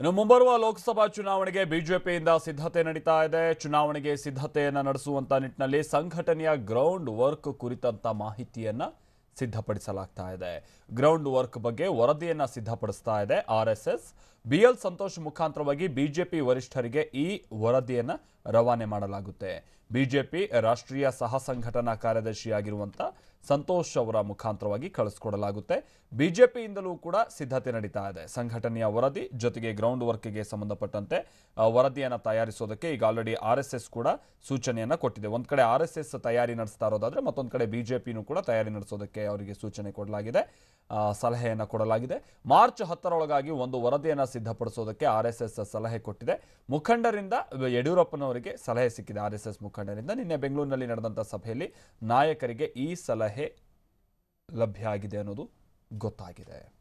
ಇನ್ನು ಮುಂಬರುವ ಲೋಕಸಭಾ ಚುನಾವಣೆಗೆ ಬಿಜೆಪಿಯಿಂದ ಸಿದ್ಧತೆ ನಡೀತಾ ಇದೆ. ಚುನಾವಣೆಗೆ ಸಿದ್ಧತೆಯನ್ನು ನಡೆಸುವಂತ ನಿಟ್ಟಿನಲ್ಲಿ ಸಂಘಟನೆಯ ಗ್ರೌಂಡ್ ವರ್ಕ್ ಕುರಿತಂತ ಮಾಹಿತಿಯನ್ನ ಸಿದ್ಧಪಡಿಸಲಾಗ್ತಾ ಇದೆ. ಗ್ರೌಂಡ್ ವರ್ಕ್ ಬಗ್ಗೆ ವರದಿಯನ್ನ ಸಿದ್ಧಪಡಿಸ್ತಾ ಇದೆ R S S. B L Santosh ಮುಖಾಂತರವಾಗಿ ಬಿಜೆಪಿ ವರಿಷ್ಠರಿಗೆ ಈ ವರದಿಯನ್ನ ರವಾನೆ ಮಾಡಲಾಗುತ್ತೆ. ಬಿಜೆಪಿ ರಾಷ್ಟ್ರೀಯ ಸಹ ಸಂಘಟನಾ ಕಾರ್ಯದರ್ಶಿಯಾಗಿರುವಂತ ಸಂತೋಷ್ ಅವರ ಮುಖಾಂತರವಾಗಿ ಕಳಿಸ್ಕೊಡಲಾಗುತ್ತೆ. ಬಿಜೆಪಿಯಿಂದಲೂ ಕೂಡ ಸಿದ್ಧತೆ ನಡೀತಾ ಇದೆ. ಸಂಘಟನೆಯ ವರದಿ ಜೊತೆಗೆ ಗ್ರೌಂಡ್ ವರ್ಕ್ಗೆ ಸಂಬಂಧಪಟ್ಟಂತೆ ವರದಿಯನ್ನು ತಯಾರಿಸೋದಕ್ಕೆ ಈಗ ಆಲ್ರೆಡಿ ಆರ್ ಕೂಡ ಸೂಚನೆಯನ್ನು ಕೊಟ್ಟಿದೆ. ಒಂದು ಕಡೆ ಆರ್ ಎಸ್ ಎಸ್ ತಯಾರಿ ನಡೆಸ್ತಾ ಇರೋದಾದ್ರೆ ಮತ್ತೊಂದು ಕಡೆ ಬಿಜೆಪಿನೂ ಕೂಡ ತಯಾರಿ ನಡೆಸೋದಕ್ಕೆ ಅವರಿಗೆ ಸೂಚನೆ ಕೊಡಲಾಗಿದೆ. ಸಲಹೆಯನ್ನು ಕೊಡಲಾಗಿದೆ. ಮಾರ್ಚ್ ಹತ್ತರೊಳಗಾಗಿ ಒಂದು ವರದಿಯನ್ನು ಸಿದ್ಧಪಡಿಸೋದಕ್ಕೆ ಆರ್ ಸಲಹೆ ಕೊಟ್ಟಿದೆ. ಮುಖಂಡರಿಂದ, ಯಡಿಯೂರಪ್ಪನವರಿಗೆ ಸಲಹೆ ಸಿಕ್ಕಿದೆ. ಆರ್ ಮುಖಂಡರಿಂದ. ನಿನ್ನೆ ಬೆಂಗಳೂರಿನಲ್ಲಿ ನಡೆದಂಥ ಸಭೆಯಲ್ಲಿ ನಾಯಕರಿಗೆ ಈ ಸಲಹೆ ಲಭ್ಯ ಆಗಿದೆ ಅನ್ನೋದು ಗೊತ್ತಾಗಿದೆ.